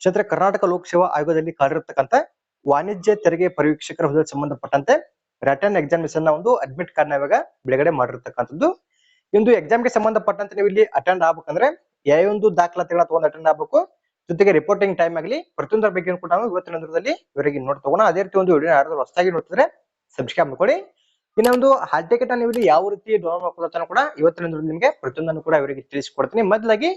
ಕ್ಷೇತ್ರ ಕರ್ನಾಟಕ ಲೋಕಸೇವಾ ಆಯೋಗದಲ್ಲಿ ಕಾರ್ಯರತಕ್ಕಂತ ವಾಣಿಜ್ಯ ತೆರಿಗೆ ಪರೀಕ್ಷಕರ ಹುದ್ದೆ ಸಂಬಂಧಪಟ್ಟಂತೆ ರಿಟರ್ನ್ ಎಕ್ಸಾಮಿನೇಷನ್ನ ಒಂದು ಅಡ್ಮಿಟ್ ಕಾರ್ಡ್ನ ಇವಾಗ ಬಿಡುಗಡೆ ಮಾಡಿರ್ತಕ್ಕಂಥದ್ದು. ಇಂದು ಎಕ್ಸಾಮ್ಗೆ ಸಂಬಂಧಪಟ್ಟಂತೆ ನೀವು ಇಲ್ಲಿ ಅಟೆಂಡ್ ಆಗ್ಬೇಕಂದ್ರೆ ಯಾವ ಒಂದು ದಾಖಲಾತಿಗಳನ್ನ ತಗೊಂಡು ಅಟೆಂಡ್ ಆಗ್ಬೇಕು. ಜೊತೆಗೆ ರಿಪೋರ್ಟಿಂಗ್ ಟೈಮ್ ಆಗಲಿ, ಪ್ರತಿಯೊಂದರ ಬಗ್ಗೆ ಕೂಡ ನಾವು ಇವತ್ತಿನ ದಿನದಲ್ಲಿ ಇವರಿಗೆ ನೋಡ್ ತಗೋಣ. ಅದೇ ರೀತಿ ಒಂದು ವಿಡಿಯೋ ಯಾರಾದ್ರೂ ಹೊಸದಾಗಿ ನೋಡ್ತಿದ್ರೆ ಸಬ್ಸ್ಕ್ರೈಬ್ ಮಾಡ್ಕೊಡಿ. ಇನ್ನೊಂದು ಹಾಲ್ ಟಿಕೆಟ್ ನೀವು ಇಲ್ಲಿ ಯಾವ ರೀತಿ ಡೌನ್ಲೋಡ್ ಮಾಡ್ಕೊಳ್ಳೋದನ್ನು ಕೂಡ ಇವತ್ತಿನ ನಿಮಗೆ ಪ್ರತಿಯೊಂದನ್ನು ಕೂಡ ಇವರಿಗೆ ತಿಳಿಸಿಕೊಡ್ತೀನಿ. ಮೊದಲಾಗಿ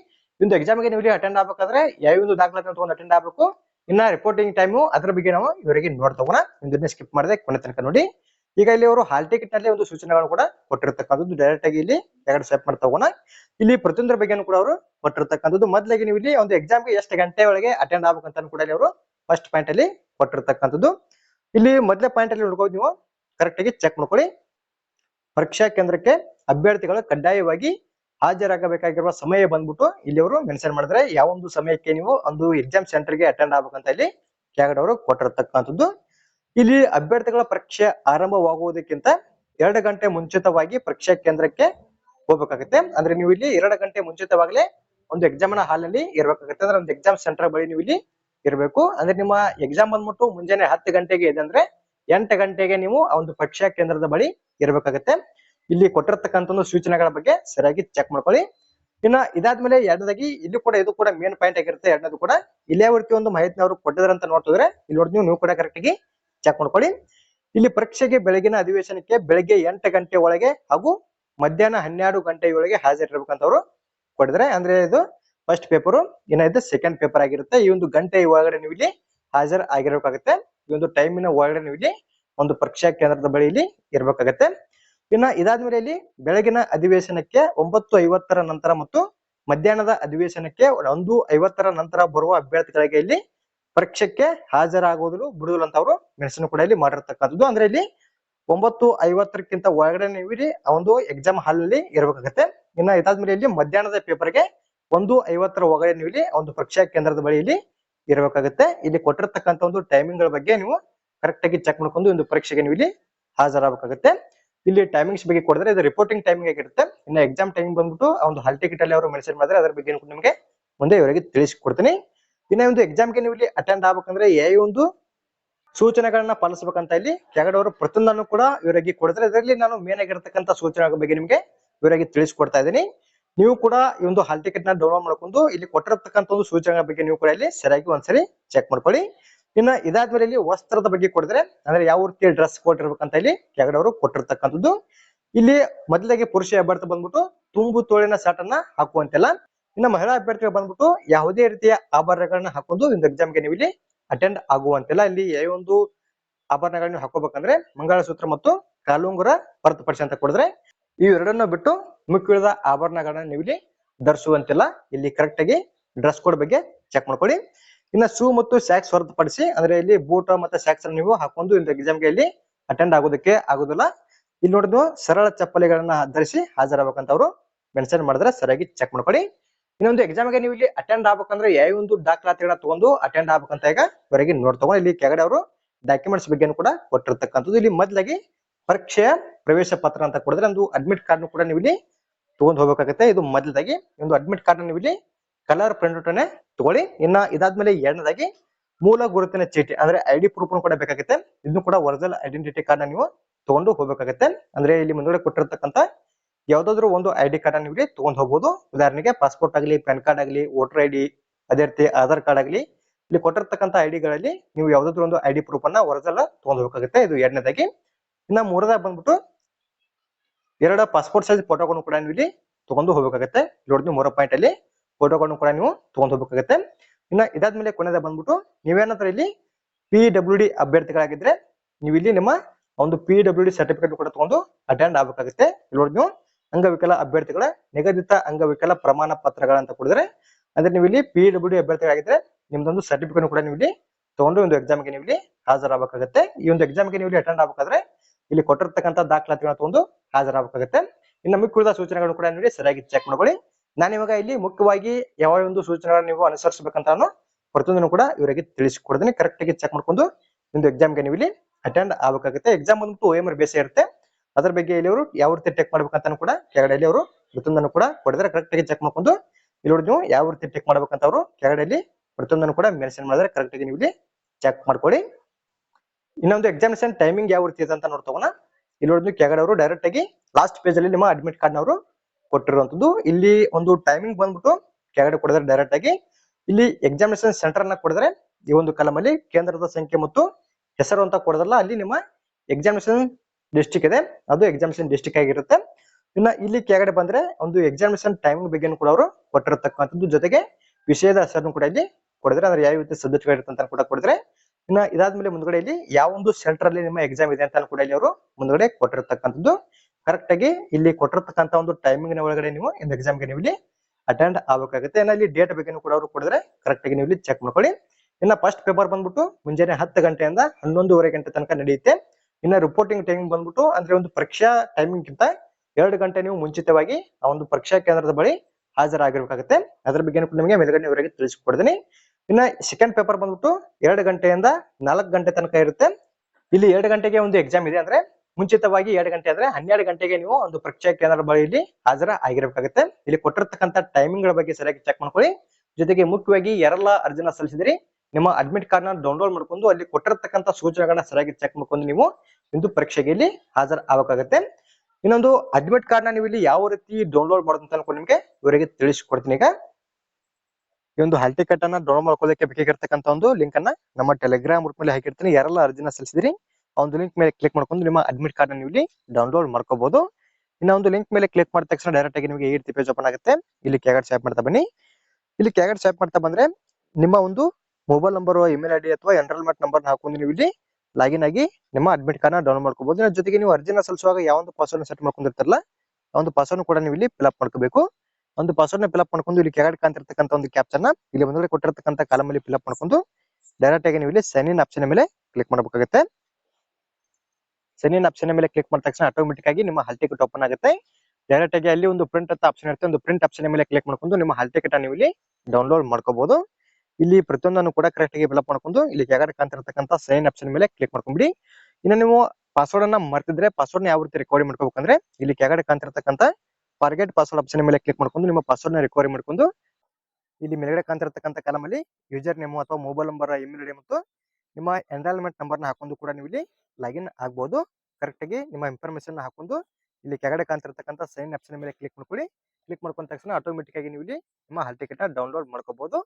ಒಂದು ಎಕ್ಸಾಮ್ಗೆ ಗೆ ನೀವು ಅಟೆಂಡ್ ಆಗ್ಬೇಕಾದ್ರೆ ಯಾವ ಒಂದು ದಾಖಲಾತಿ ತಗೊಂಡು ಅಟೆಂಡ್ ಆಗ್ಬೇಕು, ಇನ್ನ ರಿಪೋರ್ಟಿಂಗ್ ಟೈಮು ಅದ್ರ ಬಗ್ಗೆ ನಾವು ಇವರಿಗೆ ನೋಡ್ ತಗೋಣ ಇದನ್ನ ಸ್ಕಿಪ್ ಮಾಡದೆ ಕೊನೆ ತನಕ ನೋಡಿ. ಈಗ ಇಲ್ಲಿ ಅವರು ಹಾಲ್ ಟಿಕೆಟ್ನಲ್ಲಿ ಒಂದು ಸೂಚನೆಗಳನ್ನು ಕೂಡ ಕೊಟ್ಟಿರ್ತಕ್ಕಂಥದ್ದು. ಡೈರೆಕ್ಟ್ ಆಗಿ ಇಲ್ಲಿ ಎರಡು ಸೆಪ್ ಮಾಡಿ ತಗೋಣ ಇಲ್ಲಿ ಪ್ರತಿಯೊಂದರ ಬಗ್ಗೆನೂ ಕೂಡ ಅವರು ಕೊಟ್ಟಿರ್ತಕ್ಕಂಥದ್ದು. ಮೊದಲಿಗೆ ನೀವು ಇಲ್ಲಿ ಒಂದು ಎಕ್ಸಾಮ್ಗೆ ಗೆ ಎಷ್ಟು ಗಂಟೆ ಒಳಗೆ ಅಟೆಂಡ್ ಆಗ್ಬೇಕಂತ ಕೂಡ ಇಲ್ಲಿ ಅವರು ಫಸ್ಟ್ ಪಾಯಿಂಟ್ ಅಲ್ಲಿ ಕೊಟ್ಟಿರ್ತಕ್ಕಂಥದ್ದು. ಇಲ್ಲಿ ಮೊದಲ ಪಾಯಿಂಟ್ ಅಲ್ಲಿ ನೋಡ್ಬೋದು ನೀವು. ಕರೆಕ್ಟ್ ಆಗಿ ಚೆಕ್ ಮಾಡ್ಕೊಳ್ಳಿ. ಪರೀಕ್ಷಾ ಕೇಂದ್ರಕ್ಕೆ ಅಭ್ಯರ್ಥಿಗಳು ಕಡ್ಡಾಯವಾಗಿ ಹಾಜರಾಗಬೇಕಾಗಿರುವ ಸಮಯ ಬಂದ್ಬಿಟ್ಟು ಇಲ್ಲಿ ಅವರು ಮೆನ್ಷನ್ ಮಾಡಿದ್ರೆ ಯಾವ ಒಂದು ಸಮಯಕ್ಕೆ ನೀವು ಒಂದು ಎಕ್ಸಾಮ್ ಸೆಂಟರ್ಗೆ ಅಟೆಂಡ್ ಆಗ್ಬೇಕಂತ ಇಲ್ಲಿ ಕೆಳಗಡೆ ಅವರು ಕೊಟ್ಟಿರ್ತಕ್ಕಂಥದ್ದು. ಇಲ್ಲಿ ಅಭ್ಯರ್ಥಿಗಳ ಪರೀಕ್ಷೆ ಆರಂಭವಾಗುವುದಕ್ಕಿಂತ ಎರಡು ಗಂಟೆ ಮುಂಚಿತವಾಗಿ ಪರೀಕ್ಷಾ ಕೇಂದ್ರಕ್ಕೆ ಹೋಗ್ಬೇಕಾಗುತ್ತೆ. ಅಂದ್ರೆ ನೀವು ಇಲ್ಲಿ ಎರಡು ಗಂಟೆ ಮುಂಚಿತವಾಗಲೇ ಒಂದು ಎಕ್ಸಾಮ್ನ ಹಾಲ್ ಅಲ್ಲಿ ಇರ್ಬೇಕಾಗುತ್ತೆ. ಅಂದ್ರೆ ಒಂದು ಎಕ್ಸಾಮ್ ಸೆಂಟರ್ ಬಳಿ ನೀವು ಇಲ್ಲಿ ಇರಬೇಕು. ಅಂದ್ರೆ ನಿಮ್ಮ ಎಕ್ಸಾಮ್ ಬಂದ್ಬಿಟ್ಟು ಮುಂಜಾನೆ ಹತ್ತು ಗಂಟೆಗೆ ಇದೆ ಅಂದ್ರೆ ಎಂಟು ಗಂಟೆಗೆ ನೀವು ಆ ಒಂದು ಪರೀಕ್ಷಾ ಕೇಂದ್ರದ ಬಳಿ ಇರಬೇಕಾಗುತ್ತೆ. ಇಲ್ಲಿ ಕೊಟ್ಟಿರತಕ್ಕಂತ ಒಂದು ಸೂಚನೆಗಳ ಬಗ್ಗೆ ಸರಿಯಾಗಿ ಚೆಕ್ ಮಾಡ್ಕೊಳ್ಳಿ. ಇನ್ನ ಇದಾದ್ಮೇಲೆ ಎರಡನೇದಾಗಿ ಇಲ್ಲಿ ಕೂಡ ಇದು ಕೂಡ ಮೇನ್ ಪಾಯಿಂಟ್ ಆಗಿರುತ್ತೆ. ಎರಡನೇದು ಕೂಡ ಇಲ್ಲೇ ರೀತಿ ಒಂದು ಮಾಹಿತಿ ಅವರು ಕೊಟ್ಟಿದ್ದಾರೆ ಅಂತ ನೋಡ್ತಿದ್ರೆ ಇಲ್ಲಿ ನೋಡಿ ನೀವು ಕೂಡ ಕರೆಕ್ಟ್ ಆಗಿ ಚೆಕ್ ಮಾಡ್ಕೊಳ್ಳಿ. ಇಲ್ಲಿ ಪರೀಕ್ಷೆಗೆ ಬೆಳಗಿನ ಅಧಿವೇಶನಕ್ಕೆ ಬೆಳಗ್ಗೆ ಎಂಟು ಗಂಟೆ ಒಳಗೆ ಹಾಗೂ ಮಧ್ಯಾಹ್ನ ಹನ್ನೆರಡು ಗಂಟೆ ಒಳಗೆ ಹಾಜರಿರ್ಬೇಕಂತ ಅವರು ಕೊಟ್ಟಿದ್ದಾರೆ ಅಂದ್ರೆ ಇದು ಫಸ್ಟ್ ಪೇಪರ್ ಇನ್ನ ಇದು ಸೆಕೆಂಡ್ ಪೇಪರ್ ಆಗಿರುತ್ತೆ. ಈ ಒಂದು ಗಂಟೆ ಒಳಗಡೆ ನೀವು ಇಲ್ಲಿ ಹಾಜರ್ ಆಗಿರ್ಬೇಕಾಗತ್ತೆ ಈ ಒಂದು ಟೈಮಿನ ಒಳಗಡೆ ನೀವು ಇಲ್ಲಿ ಒಂದು ಪರೀಕ್ಷಾ ಕೇಂದ್ರದ ಬಳಿ ಇಲ್ಲಿ ಇರ್ಬೇಕಾಗತ್ತೆ. ಇನ್ನ ಇದಾದ್ಮೇಲೆ ಇಲ್ಲಿ ಬೆಳಗಿನ ಅಧಿವೇಶನಕ್ಕೆ ಒಂಬತ್ತು ಐವತ್ತರ ನಂತರ ಮತ್ತು ಮಧ್ಯಾಹ್ನದ ಅಧಿವೇಶನಕ್ಕೆ ಒಂದು ಐವತ್ತರ ನಂತರ ಬರುವ ಅಭ್ಯರ್ಥಿಗಳಿಗೆ ಇಲ್ಲಿ ಪರೀಕ್ಷೆಗೆ ಹಾಜರಾಗುವುದನ್ನು ಬಿಡುವುದಿಲ್ಲ ಅಂತ ಅವರು ಮೆಣಸಿನ ಕೂಡ ಇಲ್ಲಿ ಮಾಡಿರ್ತಕ್ಕಂಥದ್ದು. ಅಂದ್ರೆ ಇಲ್ಲಿ ಒಂಬತ್ತು ಐವತ್ತರಕ್ಕಿಂತ ಒಳಗಡೆ ನೀವು ಇಲ್ಲಿ ಒಂದು ಎಕ್ಸಾಮ್ ಹಾಲ್ ಅಲ್ಲಿ ಇರಬೇಕಾಗತ್ತೆ. ಇನ್ನ ಇದಾದ್ಮೇಲೆ ಇಲ್ಲಿ ಮಧ್ಯಾಹ್ನದ ಪೇಪರ್ಗೆ ಒಂದು ಐವತ್ತರ ಒಳಗಡೆ ನೀವು ಒಂದು ಪರೀಕ್ಷಾ ಕೇಂದ್ರದ ಬಳಿ ಇಲ್ಲಿ ಇರಬೇಕಾಗುತ್ತೆ. ಇಲ್ಲಿ ಕೊಟ್ಟಿರ್ತಕ್ಕಂಥ ಒಂದು ಟೈಮಿಂಗ್ಗಳ ಬಗ್ಗೆ ನೀವು ಕರೆಕ್ಟ್ ಆಗಿ ಚೆಕ್ ಮಾಡ್ಕೊಂಡು ಒಂದು ಪರೀಕ್ಷೆಗೆ ನೀವು ಇಲ್ಲಿ ಹಾಜರಾಗಬೇಕಾಗುತ್ತೆ. ಇಲ್ಲಿ ಟೈಮಿಂಗ್ಸ್ ಬಗ್ಗೆ ಕೊಡಿದ್ರೆ ಇದು ರಿಪೋರ್ಟಿಂಗ್ ಟೈಮಿಂಗ್ ಆಗಿರುತ್ತೆ. ಇನ್ನು ಎಕ್ಸಾಮ್ ಟೈಮಿಂಗ್ ಬಂದ್ಬಿಟ್ಟು ಒಂದು ಹಾಲ್ ಟಿಕೆಟ್ ಅಲ್ಲಿ ಅವರು ಮೆನ್ಷನ್ ಮಾಡಿದ್ರೆ ಅದ್ರ ಬಗ್ಗೆ ನಿಮಗೆ ಮುಂದೆ ಇವರಿಗೆ ತಿಳಿಸ್ಕೊಡ್ತೀನಿ. ಇನ್ನ ಒಂದು ಎಕ್ಸಾಮ್ಗೆ ನೀವು ಇಲ್ಲಿ ಅಟೆಂಡ್ ಆಗ್ಬೇಕಂದ್ರೆ ಏ ಒಂದು ಸೂಚನೆಗಳನ್ನ ಪಾಲಿಸಬೇಕಂತ ಇಲ್ಲಿ ಕೆಳಗಡೆ ಅವರು ಪ್ರತಿಯೊಂದನ್ನು ಕೂಡ ಇವರಿಗೆ ಕೊಡಿದ್ರೆ ಇದರಲ್ಲಿ ನಾನು ಮೇನ್ ಆಗಿರತಕ್ಕಂಥ ಸೂಚನೆಗಳ ಬಗ್ಗೆ ನಿಮಗೆ ಇವರಿಗೆ ತಿಳಿಸ್ಕೊಡ್ತಾ ಇದ್ದೀನಿ. ನೀವು ಕೂಡ ಈ ಒಂದು ಹಾಲ್ ಟಿಕೆಟ್ನ ಡೌನ್ಲೋಡ್ ಮಾಡ್ಕೊಂಡು ಇಲ್ಲಿ ಕೊಟ್ಟಿರತಕ್ಕಂಥ ಒಂದು ಸೂಚನೆಗಳ ಬಗ್ಗೆ ನೀವು ಕೂಡ ಇಲ್ಲಿ ಸರಿಯಾಗಿ ಒಂದ್ಸರಿ ಚೆಕ್ ಮಾಡ್ಕೊಳ್ಳಿ. ಇನ್ನ ಇದಾದ್ಮೇಲೆ ಇಲ್ಲಿ ವಸ್ತ್ರದ ಬಗ್ಗೆ ಕೊಡಿದ್ರೆ, ಅಂದ್ರೆ ಯಾವ ರೀತಿ ಡ್ರೆಸ್ ಕೋಡ್ ಇರ್ಬೇಕಂತ ಇಲ್ಲಿ ಕೆಳಗಡೆಯವರು ಕೊಟ್ಟಿರ್ತಕ್ಕಂಥದ್ದು. ಇಲ್ಲಿ ಮೊದಲಾಗಿ ಪುರುಷ ಅಭ್ಯರ್ಥಿ ಬಂದ್ಬಿಟ್ಟು ತುಂಬು ತೋಳಿನ ಸಾಟ್ ಅನ್ನ ಹಾಕುವಂತಿಲ್ಲ. ಇನ್ನ ಮಹಿಳಾ ಅಭ್ಯರ್ಥಿಗಳು ಬಂದ್ಬಿಟ್ಟು ಯಾವುದೇ ರೀತಿಯ ಆಭರಣಗಳನ್ನ ಹಾಕೊಂಡು ಒಂದು ಎಕ್ಸಾಮ್ಗೆ ನೀವು ಇಲ್ಲಿ ಅಟೆಂಡ್ ಆಗುವಂತಿಲ್ಲ ಇಲ್ಲಿ ಯಾವ ಒಂದು ಆಭರಣಗಳನ್ನ ಹಾಕೋಬೇಕಂದ್ರೆ ಮಂಗಳಸೂತ್ರ ಮತ್ತು ಕಾಲುಂಗುರ ಹೊರತುಪಡಿಸಿ ಅಂತ ಕೊಡಿದ್ರೆ ಎರಡನ್ನ ಬಿಟ್ಟು ಮುಖ್ಯವಾದ ಆಭರಣಗಳನ್ನ ನೀವು ಇಲ್ಲಿ ಧರಿಸುವಂತಿಲ್ಲ ಇಲ್ಲಿ ಕರೆಕ್ಟ್ ಆಗಿ ಡ್ರೆಸ್ ಕೋಡ್ ಬಗ್ಗೆ ಚೆಕ್ ಮಾಡ್ಕೊಳ್ಳಿ. ಇನ್ನ ಶೂ ಮತ್ತು ಸ್ಯಾಕ್ಸ್ ಹೊರತುಪಡಿಸಿ, ಅಂದ್ರೆ ಇಲ್ಲಿ ಬೂಟ್ ಮತ್ತೆ ಸ್ಯಾಕ್ಸ್ ನೀವು ಹಾಕೊಂಡು ಇಲ್ಲಿ ಎಕ್ಸಾಮ್ಗೆ ಇಲ್ಲಿ ಅಟೆಂಡ್ ಆಗೋದಕ್ಕೆ ಆಗುದಿಲ್ಲ. ಇಲ್ಲಿ ನೋಡಿದ್ವು ಸರಳ ಚಪ್ಪಲಿಗಳನ್ನ ಧರಿಸಿ ಹಾಜರಾಗಬೇಕಂತ ಅವರು ಮೆನ್ಷನ್ ಮಾಡಿದ್ರೆ ಸರಿಯಾಗಿ ಚೆಕ್ ಮಾಡ್ಕೊಳ್ಳಿ. ಇನ್ನೊಂದು ಎಕ್ಸಾಮ್ಗೆ ನೀವು ಇಲ್ಲಿ ಅಟೆಂಡ್ ಆಗ್ಬೇಕಂದ್ರೆ ಯಾವ ಒಂದು ದಾಖಲಾತಿಗಳನ್ನ ತಗೊಂಡು ಅಟೆಂಡ್ ಆಗ್ಬೇಕಂತ ಈಗ ಇವರಿಗೆ ನೋಡ್ ತಗೊಂಡು ಇಲ್ಲಿ ಕೆಳಗಡೆ ಅವರು ಡಾಕ್ಯುಮೆಂಟ್ಸ್ ಬಗ್ಗೆ ಕೂಡ ಕೊಟ್ಟಿರ್ತಕ್ಕಂಥದ್ದು. ಇಲ್ಲಿ ಮೊದಲಾಗಿ ಪರೀಕ್ಷೆಯ ಪ್ರವೇಶ ಪತ್ರ ಅಂತ ಕೊಡಿದ್ರೆ ಒಂದು ಅಡ್ಮಿಟ್ ಕಾರ್ಡ್ ಕೂಡ ನೀವು ಇಲ್ಲಿ ತಗೊಂಡು ಹೋಗ್ಬೇಕಾಗತ್ತೆ. ಇದು ಮೊದಲದಾಗಿ ಒಂದು ಅಡ್ಮಿಟ್ ಕಾರ್ಡ್ ನೀವು ಇಲ್ಲಿ ಕಲರ್ ಪ್ರಿಂಟ್ ಅನ್ನ ತಗೊಳ್ಳಿ. ಇನ್ನ ಇದಾದ್ಮೇಲೆ ಎರಡನೇದಾಗಿ ಮೂಲ ಗುರುತಿನ ಚೀಟಿ, ಅಂದ್ರೆ ಐ ಡಿ ಪ್ರೂಫ್ ಕೂಡ ಬೇಕಾಗುತ್ತೆ. ಇದನ್ನು ಕೂಡ ಒರಿಜಿನಲ್ ಐಡೆಂಟಿಟಿ ಕಾರ್ಡ್ ನೀವು ತಗೊಂಡು ಹೋಗ್ಬೇಕಾಗತ್ತೆ. ಅಂದ್ರೆ ಇಲ್ಲಿ ಮುಂದೆ ಕೊಟ್ಟಿರ್ತಕ್ಕಂಥ ಯಾವ್ದಾದ್ರು ಒಂದು ಐ ಡಿ ಕಾರ್ಡ್ ನೀವು ತಗೊಂಡು ಹೋಗ್ಬೋದು. ಉದಾಹರಣೆಗೆ ಪಾಸ್ಪೋರ್ಟ್ ಆಗಲಿ ಪ್ಯಾನ್ ಕಾರ್ಡ್ ಆಗಲಿ ವೋಟರ್ ಐ ಡಿ ಅದೇ ರೀತಿ ಆಧಾರ್ ಕಾರ್ಡ್ ಆಗಲಿ. ಇಲ್ಲಿ ಕೊಟ್ಟಿರ್ತಕ್ಕಂಥ ಐ ಡಿಗಳಲ್ಲಿ ನೀವು ಯಾವ್ದಾದ್ರು ಒಂದು ಐ ಡಿ ಪ್ರೂಫ್ ಅನ್ನ ಒರಿಜಿನಲ್ ತಗೊಂಡು ಹೋಗ್ಬೇಕಾಗುತ್ತೆ. ಇದು ಎರಡನೇದಾಗಿ. ಇನ್ನ ಮೂರದಾಗ ಬಂದ್ಬಿಟ್ಟು ಎರಡು ಪಾಸ್ಪೋರ್ಟ್ ಸೈಜ್ ಫೋಟೋಗಳನ್ನು ಕೂಡ ನೀವು ಇಲ್ಲಿ ತಗೊಂಡು ಹೋಗ್ಬೇಕಾಗತ್ತೆ. ನೋಡಿದ್ವಿ ಮೂರ ಪಾಯಿಂಟ್ ಅಲ್ಲಿ. ಫೋಟೋಗಳನ್ನು ಕೂಡ ನೀವು ತಗೊಂಡ್ ಹೋಗ್ಬೇಕಾಗತ್ತೆ. ಇನ್ನ ಇದಾದ್ಮೇಲೆ ಕೊನೆದ ಬಂದ್ಬಿಟ್ಟು ನೀವೇನಾದ್ರೂ ಇಲ್ಲಿ ಪಿ ಡಬ್ಲ್ಯೂ ಡಿ ಅಭ್ಯರ್ಥಿಗಳಾಗಿದ್ರೆ ನೀವು ಇಲ್ಲಿ ನಿಮ್ಮ ಒಂದು ಪಿ ಡಬ್ಲ್ಯೂ ಡಿ ಸರ್ಟಿಫಿಕೇಟ್ ಕೂಡ ತಗೊಂಡು ಅಟೆಂಡ್ ಆಗ್ಬೇಕಾಗುತ್ತೆ. ಇಲ್ಲಿ ನೀವು ಅಂಗವಿಕಲ ಅಭ್ಯರ್ಥಿಗಳ ನಿಗದಿತ ಅಂಗವಿಕಲ ಪ್ರಮಾಣ ಪತ್ರಗಳಂತ ಕೊಡಿದ್ರೆ ಅಂದ್ರೆ ನೀವು ಇಲ್ಲಿ ಪಿ ಡಬ್ಲ್ಯೂ ಡಿ ಅಭ್ಯರ್ಥಿಗಳಾಗಿದ್ರೆ ನಿಮ್ದೊಂದು ಸರ್ಟಿಫಿಕೇಟ್ ಕೂಡ ನೀವು ಇಲ್ಲಿ ತಗೊಂಡು ಒಂದು ಎಕ್ಸಾಮ್ಗೆ ನೀವು ಇಲ್ಲಿ ಹಾಜರಾಗಬೇಕಾಗುತ್ತೆ. ಈ ಒಂದು ಎಕ್ಸಾಮ್ಗೆ ನೀವು ಇಲ್ಲಿ ಅಟೆಂಡ್ ಆಗ್ಬೇಕಾದ್ರೆ ಇಲ್ಲಿ ಕೊಟ್ಟಿರ್ತಕ್ಕಂಥ ದಾಖಲಾತಿಗಳನ್ನ ತಗೊಂಡು ಹಾಜರಾಗಬೇಕಾಗುತ್ತೆ. ಇನ್ನು ಮಿಕ್ಕುಳಿದ ಸೂಚನೆಗಳನ್ನು ಕೂಡ ನೀವು ಸರಿಯಾಗಿ ಚೆಕ್ ಮಾಡ್ಕೊಳ್ಳಿ. ನಾನು ಇವಾಗ ಇಲ್ಲಿ ಮುಖ್ಯವಾಗಿ ಯಾವ ಒಂದು ಸೂಚನೆಗಳನ್ನ ನೀವು ಅನುಸರಿಸಬೇಕಂತ ನಾನು ಪ್ರತಿಯೊಂದನ್ನು ಕೂಡ ಇವರಿಗೆ ತಿಳಿಸಿಕೊಡ್ತೀನಿ. ಕರೆಕ್ಟ್ ಆಗಿ ಚೆಕ್ ಮಾಡ್ಕೊಂಡು ಒಂದು ಎಕ್ಸಾಮ್ಗೆ ನೀವು ಇಲ್ಲಿ ಅಟೆಂಡ್ ಆಗಬೇಕಾಗುತ್ತೆ. ಎಕ್ಸಾಮ್ ಬಂದ್ಬಿಟ್ಟು ಓ ಎಂ ಬೇಸ ಇರುತ್ತೆ. ಅದ್ರ ಬಗ್ಗೆ ಇಲ್ಲಿ ಅವರು ಯಾವ ರೀತಿ ಟೆಕ್ ಮಾಡ್ಬೇಕಂತ ಕೂಡ ಕೆಳಗಡೆ ಅವರು ಪ್ರತಿಯೊಂದನ್ನು ಕೂಡ ಕೊಡಿದ್ರೆ ಕರೆಕ್ಟ್ ಆಗಿ ಚೆಕ್ ಮಾಡ್ಕೊಂಡು ಇಲ್ಲಿ ನೀವು ಯಾವ ರೀತಿ ಟೆಕ್ ಮಾಡ್ಬೇಕಂತ ಅವರು ಕೆಳಗಡೆ ಪ್ರತಿಯೊಂದನ್ನು ಕೂಡ ಮೆನ್ಷನ್ ಮಾಡಿದ್ರೆ ಕರೆಕ್ಟ್ ಆಗಿ ನೀವು ಇಲ್ಲಿ ಚೆಕ್ ಮಾಡ್ಕೊಳ್ಳಿ. ಇನ್ನೊಂದು ಎಕ್ಸಾಮಿನೇಷನ್ ಟೈಮಿಂಗ್ ಯಾವ ರೀತಿ ಇದೆ ಅಂತ ನೋಡ್ತೋಣ ಇಲ್ಲಿ ಕೆಳಗಡೆ ಅವರು ಡೈರೆಕ್ಟ್ ಆಗಿ ಲಾಸ್ಟ್ ಪೇಜ್ ಅಲ್ಲಿ ನಿಮ್ಮ ಅಡ್ಮಿಟ್ ಕಾರ್ಡ್ ನವರು ಕೊಟ್ಟಿರುವಂತದ್ದು ಇಲ್ಲಿ ಒಂದು ಟೈಮಿಂಗ್ ಬಂದ್ಬಿಟ್ಟು ಕೆಳಗಡೆ ಕೊಡಿದ್ರೆ ಡೈರೆಕ್ಟ್ ಆಗಿ ಇಲ್ಲಿ ಎಕ್ಸಾಮಿನೇಷನ್ ಸೆಂಟರ್ನ ಕೊಡಿದ್ರೆ ಈ ಒಂದು ಕಲಮ್ ಅಲ್ಲಿ ಕೇಂದ್ರದ ಸಂಖ್ಯೆ ಮತ್ತು ಹೆಸರು ಅಂತ ಕೊಡೋದಲ್ಲ, ಅಲ್ಲಿ ನಿಮ್ಮ ಎಕ್ಸಾಮಿನೇಷನ್ ಡಿಸ್ಟಿಕ್ ಇದೆ. ಅದು ಎಕ್ಸಾಮಿನೇಷನ್ ಡಿಸ್ಟಿಕ್ ಆಗಿರುತ್ತೆ. ಇನ್ನ ಇಲ್ಲಿ ಕೆಳಗಡೆ ಬಂದ್ರೆ ಒಂದು ಎಕ್ಸಾಮಿನೇಷನ್ ಟೈಮಿಂಗ್ ಬಗ್ಗೆ ಕೂಡ ಅವರು ಕೊಟ್ಟಿರತಕ್ಕಂಥದ್ದು. ಜೊತೆಗೆ ವಿಷಯದ ಹೆಸರನ್ನು ಕೂಡ ಇಲ್ಲಿ ಕೊಡಿದ್ರೆ ಅಂದ್ರೆ ಯಾವ ರೀತಿ ಸಬ್ಜೆಕ್ಟ್ ಅಂತ ಕೂಡ ಕೊಡಿದ್ರೆ ಇನ್ನ ಇದಾದ್ಮೇಲೆ ಮುಂದ್ಗಡೆ ಇಲ್ಲಿ ಯಾವ ಒಂದು ಸೆಂಟರ್ ಅಲ್ಲಿ ನಿಮ್ಮ ಎಕ್ಸಾಮ್ ಇದೆ ಅಂತ ಕೂಡ ಇಲ್ಲಿ ಅವರು ಮುಂದ್ಗಡೆ ಕೊಟ್ಟಿರತಕ್ಕಂಥದ್ದು. ಕರೆಕ್ಟ್ ಆಗಿ ಇಲ್ಲಿ ಕೊಟ್ಟಿರ್ತಕ್ಕಂಥ ಒಂದು ಟೈಮಿಂಗ್ನ ಒಳಗಡೆ ನೀವು ಒಂದು ಎಕ್ಸಾಮ್ಗೆ ನೀವು ಇಲ್ಲಿ ಅಟೆಂಡ್ ಆಗಬೇಕಾಗುತ್ತೆ. ಇನ್ನ ಇಲ್ಲಿ ಡೇಟ್ ಬಗ್ಗೆ ಕೂಡ ಅವರು ಕೊಡಿದ್ರೆ ಕರೆಕ್ಟ್ ಆಗಿ ನೀವು ಇಲ್ಲಿ ಚೆಕ್ ಮಾಡ್ಕೊಳ್ಳಿ. ಇನ್ನ ಫಸ್ಟ್ ಪೇಪರ್ ಬಂದ್ಬಿಟ್ಟು ಮುಂಜಾನೆ ಹತ್ತು ಗಂಟೆಯಿಂದ ಹನ್ನೊಂದುವರೆ ಗಂಟೆ ತನಕ ನಡೆಯುತ್ತೆ. ಇನ್ನ ರಿಪೋರ್ಟಿಂಗ್ ಟೈಮಿಂಗ್ ಬಂದ್ಬಿಟ್ಟು ಅಂದ್ರೆ ಒಂದು ಪರೀಕ್ಷಾ ಟೈಮಿಂಗ್ ಗಿಂತ ಎರಡು ಗಂಟೆ ನೀವು ಮುಂಚಿತವಾಗಿ ಆ ಒಂದು ಪರೀಕ್ಷಾ ಕೇಂದ್ರದ ಬಳಿ ಹಾಜರಾಗಿರ್ಬೇಕಾಗುತ್ತೆ. ಅದ್ರ ಬಗ್ಗೆ ನಿಮಗೆ ಮೇಲ್ಗಡೆ ಇವರಿಗೆ ತಿಳಿಸ್ಕೊಡ್ತೀನಿ. ಇನ್ನ ಸೆಕೆಂಡ್ ಪೇಪರ್ ಬಂದ್ಬಿಟ್ಟು ಎರಡು ಗಂಟೆಯಿಂದ ನಾಲ್ಕು ಗಂಟೆ ತನಕ ಇರುತ್ತೆ. ಇಲ್ಲಿ ಎರಡು ಗಂಟೆಗೆ ಒಂದು ಎಕ್ಸಾಮ್ ಇದೆ ಅಂದ್ರೆ ಮುಂಚಿತವಾಗಿ ಎರಡು ಗಂಟೆ ಆದ್ರೆ ಹನ್ನೆರಡು ಗಂಟೆಗೆ ನೀವು ಒಂದು ಪ್ರೇಕ್ಷಕ ಕೇಂದ್ರ ಬಳಿಯಲ್ಲಿ ಹಾಜರ ಆಗಿರಬೇಕಾಗುತ್ತೆ ಇಲ್ಲಿ ಕೊಟ್ಟಿರ್ತಕ್ಕಂಥ ಟೈಮಿಂಗ್ಗಳ ಬಗ್ಗೆ ಸರಿಯಾಗಿ ಚೆಕ್ ಮಾಡ್ಕೊಳ್ಳಿ. ಜೊತೆಗೆ ಮುಖ್ಯವಾಗಿ ಯಾರೆಲ್ಲ ಅರ್ಜಿನ ಸಲ್ಲಿಸಿದ್ರಿ. ನಿಮ್ಮ ಅಡ್ಮಿಟ್ ಕಾರ್ಡ್ನ ಡೌನ್ಲೋಡ್ ಮಾಡ್ಕೊಂಡು ಅಲ್ಲಿ ಕೊಟ್ಟಿರ್ತಕ್ಕಂಥ ಸೂಚನೆಗಳನ್ನ ಸರಿಯಾಗಿ ಚೆಕ್ ಮಾಡ್ಕೊಂಡು ನೀವು ಇಂದು ಪರೀಕ್ಷೆಗೆ ಇಲ್ಲಿ ಹಾಜರ ಆಗಬೇಕಾಗುತ್ತೆ ಇನ್ನೊಂದು ಅಡ್ಮಿಟ್ ಕಾರ್ಡ್ನ ನೀವು ಇಲ್ಲಿ ಯಾವ ರೀತಿ ಡೌನ್ಲೋಡ್ ಮಾಡೋದು ಅಂತ ಅನ್ಕೊಂಡು ನಿಮಗೆ ಇವರಿಗೆ ತಿಳಿಸ್ಕೊಡ್ತೀನಿ ಈಗ. ಈ ಒಂದು ಹಾಲ್ ಟಿಕೆಟ್ ಅನ್ನ ಡೌನ್ಲೋಡ್ ಮಾಡ್ಕೊಳ್ಳೋಕೆ ಬೇಕಾಗಿರ್ತಕ್ಕಂಥ ಒಂದು ಲಿಂಕ್ ಅನ್ನ ನಮ್ಮ ಟೆಲಿಗ್ರಾಮ್ ಗ್ರೂಪ್ ಮೇಲೆ ಹಾಕಿರ್ತೀನಿ. ಯಾರೆಲ್ಲ ಅರ್ಜಿನ ಸಲ್ಲಿಸಿದ್ರಿ. ಒಂದು ಲಿಂಕ್ ಮೇಲೆ ಕ್ಲಿಕ್ ಮಾಡ್ಕೊಂಡು ನಿಮ್ಮ ಅಡ್ಮಿಟ್ ಕಾರ್ಡ್ ನೀವು ಇಲ್ಲಿ ಡೌನ್ಲೋಡ್ ಮಾಡ್ಕೋಬಹುದು ಇನ್ನ ಒಂದು ಲಿಂಕ್ ಮೇಲೆ ಕ್ಲಿಕ್ ಮಾಡಿದ ತಕ್ಷಣ ಡೈರೆಕ್ಟ್ ಆಗಿ ನಿಮಗೆ ಈ ರೀತಿ ಪೇಜ್ ಓಪನ್ ಆಗುತ್ತೆ. ಇಲ್ಲಿ ಕ್ಯಾಗಡ್ ಸ್ವಾಪ್ ಮಾಡ್ತಾ ಬನ್ನಿ. ಇಲ್ಲಿ ಕ್ಯಾಗಡ್ ಸ್ವಾಪ್ ಮಾಡ್ತಾ ಬಂದ್ರೆ ನಿಮ್ಮ ಒಂದು ಮೊಬೈಲ್ ನಂಬರ್ ಇಮೇಲ್ ಐಡಿ ಅಥವಾ ಎನ್ರೋಲ್ಮೆಂಟ್ ನಂಬರ್ ಹಾಕೊಂಡು ನೀವು ಇಲ್ಲಿ ಲಾಗಿನ್ ಆಗಿ ನಿಮ್ಮ ಅಡ್ಮಿಟ್ ಕಾರ್ಡ್ ಡೌನ್ಲೋಡ್ ಮಾಡ್ಕೋಬಹುದು ಇದ್ರ ಜೊತೆಗೆ ನೀವು ಅರ್ಜಿನ ಸಲ್ಲಿಸುವಾಗ ಯಾವ ಒಂದು ಪಾಸ್ವರ್ಡ್ ಸೆಟ್ ಮಾಡ್ಕೊಂಡಿರ್ತಾರಲ್ಲ ಆ ಒಂದು ಪಾಸ್ವರ್ಡ್ ಕೂಡ ನೀವು ಇಲ್ಲಿ ಫಿಲ್ ಅಪ್ ಮಾಡ್ಕೋಬೇಕು. ಒಂದು ಪಾಸ್ವರ್ಡ್ನ ಫಿಲ್ ಅಪ್ ಮಾಡ್ಕೊಂಡು ಇಲ್ಲಿ ಕೆಳಗಡೆ ಕಾಣ್ತಿರ್ತಕ್ಕಂಥ ಒಂದು ಕ್ಯಾಪ್ಚರ್ನ ಇಲ್ಲಿ ಬಂದ್ರೆ ಕೊಟ್ಟಿರ್ತಕ್ಕಂಥ ಕಾಲಮ್ ಅಲ್ಲಿ ಫಿಲ್ ಅಪ್ ಮಾಡ್ಕೊಂಡು ಡೈರೆಕ್ಟ್ ಆಗಿ ನೀವು ಇಲ್ಲಿ ಸೈನ್ ಇನ್ ಆಪ್ಷನ್ ಮೇಲೆ ಕ್ಲಿಕ್ ಮಾಡಬೇಕಾಗುತ್ತೆ. ಸೈನ್ ಇನ್ ಆಪ್ಷನ್ ಮೇಲೆ ಕ್ಲಿಕ್ ಮಾಡಿದ ತಕ್ಷಣ ಆಟೋಮೆಟಿಕ್ ಆಗಿ ನಿಮ್ಮ ಹಾಲ್ ಟಿಕೆಟ್ ಓಪನ್ ಆಗುತ್ತೆ. ಡೈರೆಕ್ಟ್ ಆಗಿ ಅಲ್ಲಿ ಒಂದು ಪ್ರಿಂಟ್ ಅಂತ ಆಪ್ಷನ್ ಇರುತ್ತೆ. ಒಂದು ಪ್ರಿಂಟ್ ಆಪ್ಷನ್ ಮೇಲೆ ಕ್ಲಿಕ್ ಮಾಡ್ಕೊಂಡು ನಿಮ್ಮ ಹಾಲ್ ಟಿಕೆಟ್ ನೀವು ಇಲ್ಲಿ ಡೌನ್ಲೋಡ್ ಮಾಡ್ಕೋಬಹುದು ಇಲ್ಲಿ ಪ್ರತಿಯೊಂದನ್ನು ಕೂಡ ಕರೆಕ್ಟ್ ಆಗಿ ಫಿಲ್ಅಪ್ ಮಾಡ್ಕೊಂಡು ಇಲ್ಲಿ ಕೆಳಗಡೆ ಕಾಣ್ತಿರ್ತಕ್ಕಂಥ ಸೈನ್ ಆಪ್ಷನ್ ಮೇಲೆ ಕ್ಲಿಕ್ ಮಾಡ್ಕೊಂಡ್ಬಿಡಿ ಇನ್ನು ನೀವು ಪಾಸ್ವರ್ಡ್ ಅನ್ನ ಮರ್ತಿದ್ರೆ ಪಾಸ್ವರ್ಡ್ನ ಯಾವ ರೀತಿ ರಿಕವರಿ ಮಾಡ್ಕೋಬೇಕಂದ್ರೆ ಇಲ್ಲಿ ಕೆಳಗಡೆ ಕಾಣ್ತಿರ್ತಕ್ಕಂಥ ಫಾರ್ಗೆಟ್ ಪಾಸ್ವರ್ಡ್ ಆಪ್ಷನ್ ಮೇಲೆ ಕ್ಲಿಕ್ ಮಾಡ್ಕೊಂಡು ನಿಮ್ಮ ಪಾಸ್ವರ್ಡ್ನ ರಿಕವರಿ ಮಾಡ್ಕೊಂಡು ಇಲ್ಲಿ ಮೇಲ್ಗಡೆ ಕಾಣ್ತಿರ್ತಕ್ಕಂಥ ಕಾಲಮಲ್ಲಿ ಯೂಸರ್ ನೇಮ್ ಅಥವಾ ಮೊಬೈಲ್ ನಂಬರ್ ಇಮೇಲ್ ಐಡಿ ಮತ್ತು ನಿಮ್ಮ ಎನ್ರಾಲ್ಮೆಂಟ್ ನಂಬರ್ನ ಹಾಕೊಂಡು ಕೂಡ ನೀವು ಇಲ್ಲಿ ಲಾಗಿನ್ ಆಗ್ಬೋದು. ಕರೆಕ್ಟಾಗಿ ನಿಮ್ಮ ಇನ್ಫಾರ್ಮೇಶನ್ ಹಾಕೊಂಡು ಇಲ್ಲಿ ಕೆಳಗಡೆ ಕಾಣ್ತಿರ್ತಕ್ಕಂಥ ಸೈನ್ ಆಪ್ಷನ್ ಮೇಲೆ ಕ್ಲಿಕ್ ಮಾಡ್ಕೊಳ್ಳಿ. ಕ್ಲಿಕ್ ಮಾಡ್ಕೊಂಡ ತಕ್ಷಣ ಆಟೋಮೆಟಿಕ್ ಆಗಿ ನೀವು ಇಲ್ಲಿ ನಿಮ್ಮ ಹಾಲ್ ಟಿಕೆಟ್ ಡೌನ್ಲೋಡ್ ಮಾಡ್ಕೋಬಹುದು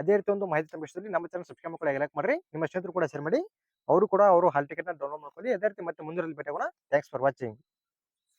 ಅದೇ ರೀತಿ ಒಂದು ಮಾಹಿತಿ ತಮ್ಮ ನಮ್ಮ ಚಾನಲ್ ಸಬ್ಸ್ಕ್ರೈಬ್ ಮಾಡ್ಕೊಳ್ಳಿ, ಲೈಕ್ ಮಾಡ್ರಿ. ನಿಮ್ಮ ಸ್ನೇಹಿತರು ಕೂಡ ಶೇರ್ ಮಾಡಿ. ಅವರು ಕೂಡ ಅವರು ಹಾಲ್ ಟಿಕೆಟ್ ಡೌನ್ಲೋಡ್ ಮಾಡ್ಕೊಳ್ಳಿ. ಅದೇ ರೀತಿ ಮತ್ತೆ ಮುಂದಿನ ಭೇಟಿಯಾಗೋಣ ಥ್ಯಾಂಕ್ಸ್ ಫಾರ್ ವಾಚಿಂಗ್.